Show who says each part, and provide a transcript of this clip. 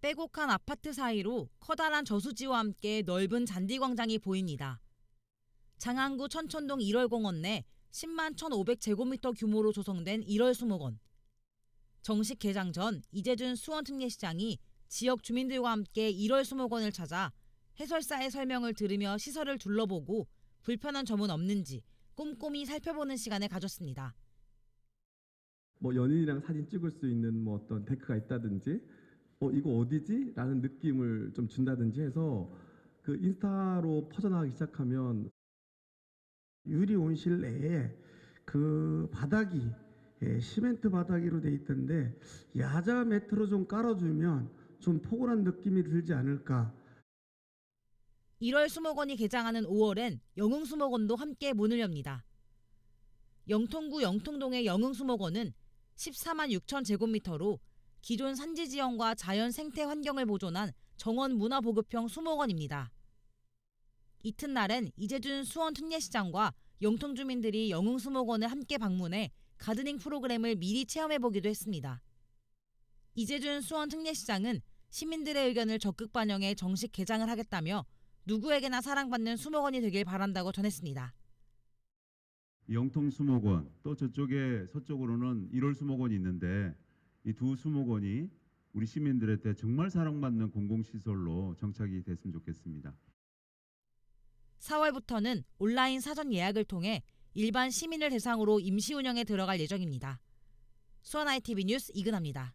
Speaker 1: 빼곡한 아파트 사이로 커다란 저수지와 함께 넓은 잔디광장이 보입니다. 장안구 천천동 1월공원 내 10만 1,500제곱미터 규모로 조성된 1월 수목원. 정식 개장 전 이재준 수원특례시장이 지역 주민들과 함께 1월 수목원을 찾아 해설사의 설명을 들으며 시설을 둘러보고 불편한 점은 없는지 꼼꼼히 살펴보는 시간을 가졌습니다.
Speaker 2: 뭐 연인이랑 사진 찍을 수 있는 뭐 어떤 데크가 있다든지 어 이거 어디지? 라는 느낌을 좀 준다든지 해서 그 인스타로 퍼져나가기 시작하면
Speaker 3: 유리 온실 내에 그 바닥이 예, 시멘트 바닥으로 돼 있던데 야자 매트로 좀 깔아주면 좀 포근한 느낌이 들지 않을까
Speaker 1: 1월 수목원이 개장하는 5월엔 영흥수목원도 함께 문을 엽니다. 영통구 영통동의 영흥수목원은 14만 6천 제곱미터로 기존 산지 지형과 자연 생태 환경을 보존한 정원 문화 보급형 수목원입니다. 이튿날엔 이재준 수원 특례시장과 영통 주민들이 영흥수목원을 함께 방문해 가드닝 프로그램을 미리 체험해 보기도 했습니다. 이재준 수원 특례시장은 시민들의 의견을 적극 반영해 정식 개장을 하겠다며 누구에게나 사랑받는 수목원이 되길 바란다고 전했습니다.
Speaker 4: 영통 수목원 또 저쪽에 서쪽으로는 1월 수목원이 있는데 이 두 수목원이 우리 시민들한테 정말 사랑받는 공공시설로 정착이 됐으면 좋겠습니다.
Speaker 1: 4월부터는 온라인 사전 예약을 통해 일반 시민을 대상으로 임시 운영에 들어갈 예정입니다. 수원 ITV 뉴스 이근합니다.